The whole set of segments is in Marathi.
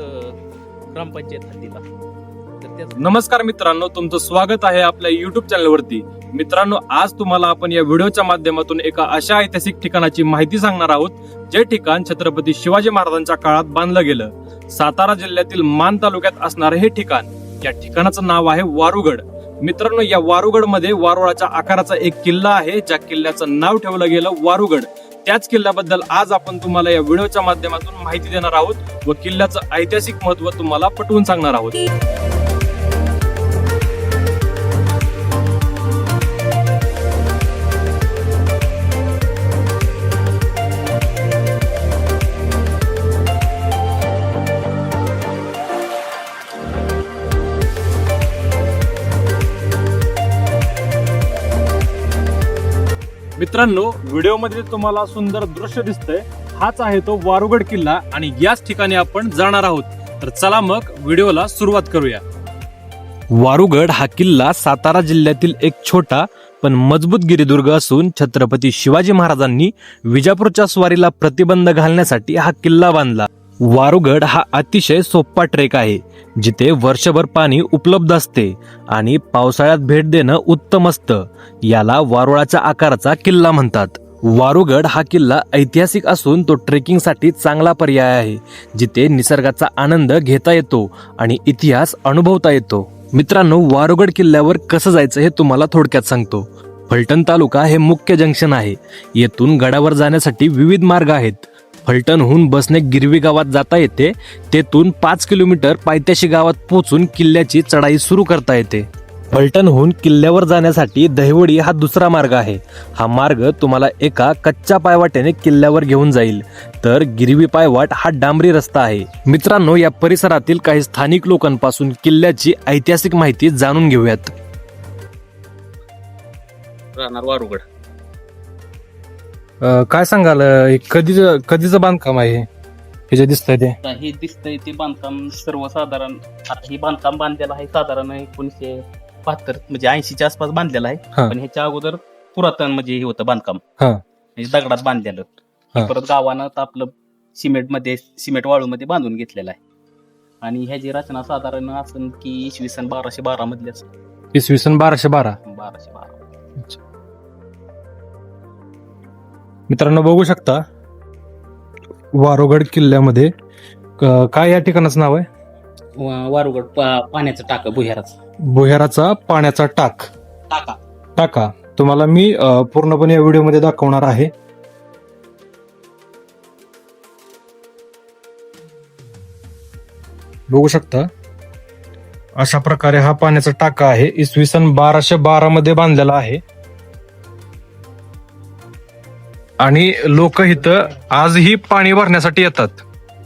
ग्रामपंचायत हद्दीला. नमस्कार मित्रांनो तुमचं स्वागत आहे आपल्या युट्यूब चॅनलवरती मित्रांनो आज तुम्हाला आपण या व्हिडिओच्या माध्यमातून एका अशा ऐतिहासिक ठिकाणाची माहिती सांगणार आहोत जे ठिकाण छत्रपती शिवाजी महाराजांच्या काळात बांधलं गेलं. सातारा जिल्ह्यातील मान तालुक्यात असणारं हे ठिकाण या ठिकाणाचं नाव आहे वारुगड. मित्रांनो या वारुगडमध्ये वारुळाच्या आकाराचा एक किल्ला आहे ज्या किल्ल्याचं नाव ठेवलं गेलं वारुगड. त्याच किल्ल्याबद्दल आज आपण तुम्हाला या व्हिडिओच्या माध्यमातून माहिती देणार आहोत व किल्ल्याचं ऐतिहासिक महत्त्व तुम्हाला पटवून सांगणार आहोत. मित्रांनो व्हिडिओमध्ये तुम्हाला सुंदर दृश्य दिसतंय. हाच आहे तो वारुगड किल्ला आणि याच ठिकाणी आपण जाणार आहोत. तर चला मग व्हिडिओला सुरुवात करूया. वारुगड हा किल्ला सातारा जिल्ह्यातील एक छोटा पण मजबूत गिरिदुर्ग असून छत्रपती शिवाजी महाराजांनी विजापूरच्या स्वारीला प्रतिबंध घालण्यासाठी हा किल्ला बांधला. वारुगड हा अतिशय सोपा ट्रेक आहे जिथे वर्षभर पाणी उपलब्ध असते आणि पावसाळ्यात भेट देणं उत्तम असतं. याला वारुळाच्या आकाराचा किल्ला म्हणतात. वारुगड हा किल्ला ऐतिहासिक असून तो ट्रेकिंगसाठी चांगला पर्याय आहे जिथे निसर्गाचा आनंद घेता येतो आणि इतिहास अनुभवता येतो. मित्रांनो वारुगड किल्ल्यावर कसं जायचं हे तुम्हाला थोडक्यात सांगतो. फलटण तालुका हे मुख्य जंक्शन आहे. येथून गडावर जाण्यासाठी विविध मार्ग आहेत. फलटणहून बसने गिरवी गावात जाता येते. तेथून पाच किलोमीटर पायथ्याशी गावात पोहोचून किल्ल्याची चढाई सुरू करता येते. फलटणहून किल्ल्यावर जाण्यासाठी दहिवडी हा दुसरा मार्ग आहे. हा मार्ग तुम्हाला एका कच्च्या पायवाटेने किल्ल्यावर घेऊन जाईल. तर गिरवी पायवाट हा डांबरी रस्ता आहे. मित्रांनो या परिसरातील काही स्थानिक लोकांपासून किल्ल्याची ऐतिहासिक माहिती जाणून घेऊयात. राहणार वारुगड. काय सांगाल कधीच कधीचं बांधकाम आहे? हे जे दिसतंय ते. आता हे दिसतंय ते बांधकाम सर्वसाधारण आता हे बांधकाम बांधलेलं आहे साधारण एकोणीसशे बहात्तर म्हणजे ऐंशीच्या आसपास बांधलेलं आहे. हा. पण ह्याच्या अगोदर पुरातन म्हणजे हे होतं बांधकाम. हा. म्हणजे दगडात बांधलेलं. हा. परत गावानं आपलं सिमेंटमध्ये सिमेंट वाळू मध्ये बांधून घेतलेलं आहे. आणि ह्याची रचना साधारण असं की इसवी सन बाराशे बारा मधल्याच इसवी सन बाराशे बारा. बाराशे बारा. मित्रांनो बघू शकता. वारोगड किल्ल्यामध्ये क- काय या ठिकाणाचं नाव आहे? वा- वारुगड पा- पाण्याचं टाकं भुयाराचं. भुयाराचा पाण्याचा टाक. टाका. टाका. तुम्हाला मी अ, पूर्णपणे या व्हिडिओमध्ये दाखवणार आहे. बघू शकता. अशा प्रकारे हा पाण्याचा टाका आहे. इसवी सन बाराशे बारा मध्ये बांधलेला आहे. आणि लोक इथं आजही पाणी भरण्यासाठी येतात.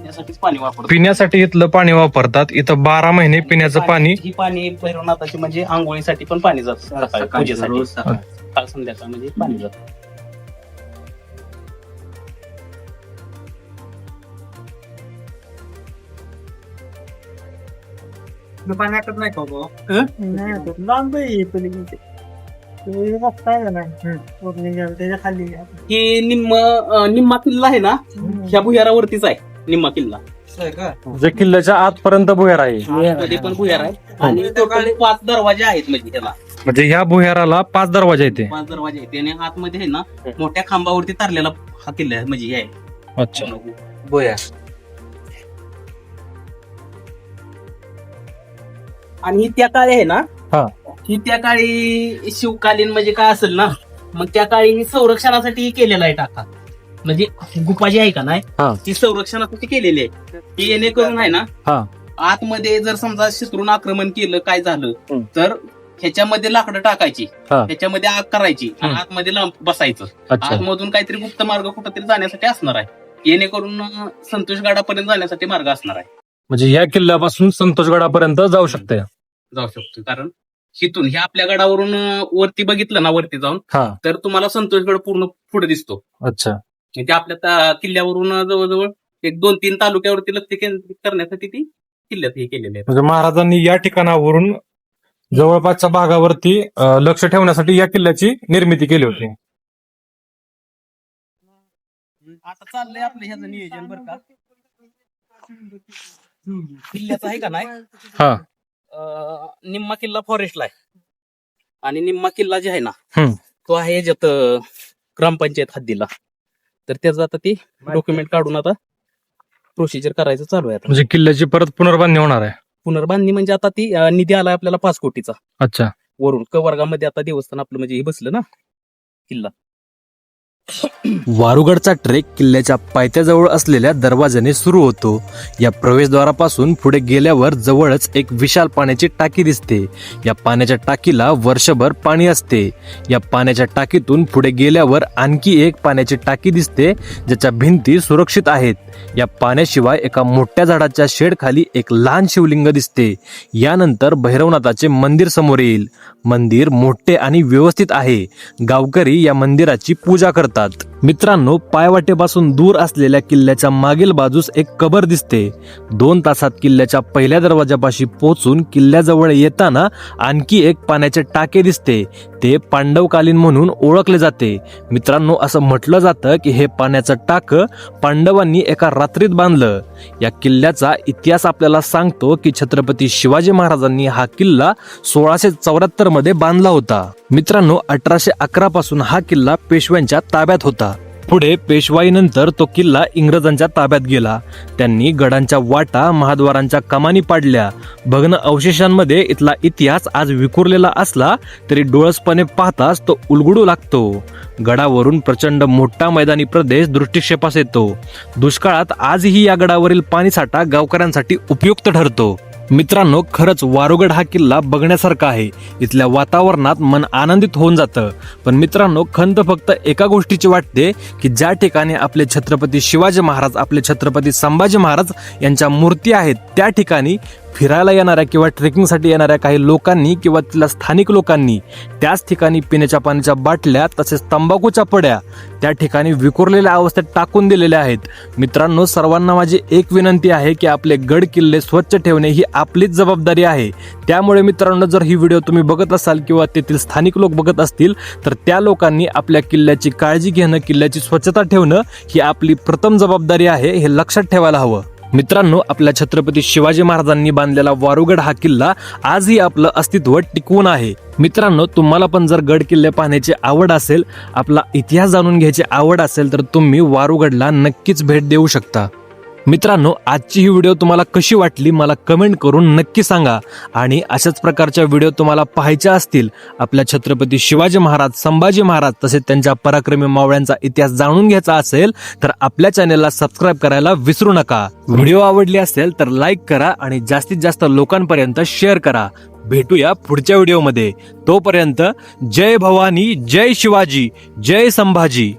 यासाठीच पाणी वापरतो पिण्यासाठी इथलं पाणी वापरतात. इथं बारा महिने पिण्याचं पाणी ही पाणी भैरवनाथाची म्हणजे आंघोळीसाठी पण पाणी जातं सकाळी पूजेसाठी. सकाळ. संध्याकाळ म्हणजे पाणी जातं. पाण्याकडे नाही का लांब आहे पलीकडे ते त्याच्याखाली हे निम्म अं, निम्मा किल्ला आहे ना ह्या भुयारावरतीच आहे निम्मा किल्ला. जे किल्ल्याच्या आतपर्यंत भुयार आहे. पण भुयार आहे. आणि टोटल पाच दरवाजे आहेत म्हणजे त्याला म्हणजे ह्या भुयाराला पाच दरवाजे येते पाच दरवाजे आहेत. आणि आतमध्ये आहे ना मोठ्या खांबावरती तारलेला हा किल्ला आहे म्हणजे हे आहे. अच्छा. बोया आणि त्या काळी आहे ना हा. ही त्या काळी शिवकालीन म्हणजे काय असेल ना मग त्या काळी संरक्षणासाठी केलेला आहे टाका म्हणजे गुफा जी आहे का नाही हा. ती संरक्षणासाठी केलेली आहे ती येणेकरून आहे ना हा. आतमध्ये जर समजा शत्रून आक्रमण केलं काय झालं. तर ह्याच्यामध्ये लाकडं टाकायची हा. ह्याच्यामध्ये आग करायची आणि. आतमध्ये लांब बसायचं अच्छा आतमधून काहीतरी गुप्त मार्ग कुठेतरी जाण्यासाठी असणार आहे येणेकरून अं, संतोषगडापर्यंत जाण्यासाठी मार्ग असणार आहे म्हणजे ह्या किल्ल्यापासून संतोषगडापर्यंत जाऊ शकते जाऊ शकतो कारण हिथून ह्या आपल्या गडावरून वरती बघितलं ना वरती जाऊन हा. तर तुम्हाला संतोषगड पूर्ण पुढे दिसतो. अच्छा. म्हणजे आपल्या ता- किल्ल्यावरून जवळजवळ एक दोन तीन तालुक्यावरती लक्ष केंद्रित करण्यासाठी ती किल्ल्यात हे केलेले आहे म्हणजे महाराजांनी या ठिकाणावरून जवळपासच्या भागावरती अ, लक्ष ठेवण्यासाठी या किल्ल्याची निर्मिती केली होती. आता चाललंय आपलं ह्याचं नियोजन बरं का. किल्ल्याचा आहे का नाही? हा. निम्मा किल्ला फॉरेस्टला आहे. आणि निम्मा किल्ला जे आहे ना हम्म. तो आहे याच्यात अं, ग्रामपंचायत हद्दीला. तर त्याचं आता ते डॉक्युमेंट काढून आता प्रोसिजर करायचं चालू आहे आता. म्हणजे किल्ल्याची परत पुनर्बांधणी होणार आहे. पुनर्बांधणी म्हणजे आता ती अं, निधी आला आपल्याला पाच कोटीचा. अच्छा. वरून क वर्गामध्ये आता देवस्थान आपलं म्हणजे हे बसलं ना किल्ला. वारुगडचा ट्रेक किल्ल्याच्या पायथ्याजवळ असलेल्या दरवाजाने सुरू होतो. या प्रवेशद्वारापासून पुढे गेल्यावर जवळच एक विशाल पाण्याची टाकी दिसते. या पाण्याच्या टाकीला वर्षभर पाणी असते. या पाण्याच्या टाकीतून पुढे गेल्यावर आणखी एक पाण्याची टाकी दिसते ज्याच्या भिंती सुरक्षित आहेत. या पाण्याशिवाय एका मोठ्या झाडाच्या शेडखाली एक लहान शिवलिंग दिसते. यानंतर भैरवनाथाचे मंदिर समोर येईल. मंदिर मोठे आणि व्यवस्थित आहे. गावकरी या मंदिराची पूजा करतात. मित्रांनो पायवाटेपासून दूर असलेल्या किल्ल्याच्या मागील बाजूस एक कबर दिसते. दोन तासात किल्ल्याच्या पहिल्या दरवाजापाशी पोहोचून किल्ल्याजवळ येताना आणखी एक पाण्याचे टाके दिसते. ते पांडवकालीन म्हणून ओळखले जाते. मित्रांनो असं म्हटलं जातं की हे पाण्याचं टाकं पांडवांनी एका रात्रीत बांधलं. या किल्ल्याचा इतिहास आपल्याला सांगतो की छत्रपती शिवाजी महाराजांनी हा किल्ला सोळाशे चौऱ्याहत्तरमध्ये बांधला होता. मित्रांनो अठराशे अकरा पासून हा किल्ला पेशव्यांच्या ताब्यात होता. पुढे पेशवाईनंतर तो किल्ला इंग्रजांच्या ताब्यात गेला. त्यांनी गडांच्या वाटा महाद्वारांच्या कमानी पाडल्या. भग्न अवशेषांमध्ये इथला इतिहास आज विखुरलेला असला तरी डोळसपणे पाहताच तो उलगडू लागतो. गडावरून प्रचंड मोठा मैदानी प्रदेश दृष्टिक्षेपास येतो. दुष्काळात आजही या गडावरील पाणीसाठा गावकऱ्यांसाठी उपयुक्त ठरतो. मित्रांनो खरंच वारुगड हा किल्ला बघण्यासारखा आहे. इथल्या वातावरणात मन आनंदित होऊन जातं. पण मित्रांनो खंत फक्त एका गोष्टीची वाटते की ज्या ठिकाणी आपले छत्रपती शिवाजी महाराज आपले छत्रपती संभाजी महाराज यांच्या मूर्ती आहेत त्या ठिकाणी फिरायला येणाऱ्या किंवा ट्रेकिंगसाठी येणाऱ्या काही लोकांनी किंवा तिथल्या स्थानिक लोकांनी त्याच ठिकाणी पिण्याच्या पाण्याच्या बाटल्या तसेच तंबाखूच्या पड्या त्या ठिकाणी विखुरलेल्या अवस्थेत टाकून दिलेल्या आहेत. मित्रांनो सर्वांना माझी एक विनंती आहे की आपले गड किल्ले स्वच्छ ठेवणे ही आपलीच जबाबदारी आहे. त्यामुळे मित्रांनो जर ही व्हिडिओ तुम्ही बघत असाल किंवा तेथील स्थानिक लोक बघत असतील तर त्या लोकांनी आपल्या किल्ल्याची काळजी घेणं किल्ल्याची स्वच्छता ठेवणं ही आपली प्रथम जबाबदारी आहे हे लक्षात ठेवायला हवं. मित्रांनो आपल्या छत्रपती शिवाजी महाराजांनी बांधलेला वारुगड हा किल्ला आजही आपलं अस्तित्व टिकवून आहे. मित्रांनो तुम्हाला पण जर गड किल्ले पाहण्याची आवड असेल आपला इतिहास जाणून घ्यायची आवड असेल तर तुम्ही वारुगडला नक्कीच भेट देऊ शकता. मित्रांनो आजची ही व्हिडिओ तुम्हाला कशी वाटली मला कमेंट करून नक्की सांगा. आणि अशाच प्रकारच्या व्हिडिओ तुम्हाला पाहायच्या असतील आपल्या छत्रपती शिवाजी महाराज संभाजी महाराज तसेच त्यांच्या पराक्रमी मावळ्यांचा इतिहास जाणून घ्यायचा असेल तर आपल्या चॅनेलला सबस्क्राईब करायला विसरू नका. व्हिडिओ आवडली असेल तर लाईक करा आणि जास्तीत जास्त लोकांपर्यंत शेअर करा. भेटूया पुढच्या व्हिडिओमध्ये. तोपर्यंत जय भवानी जय शिवाजी जय संभाजी.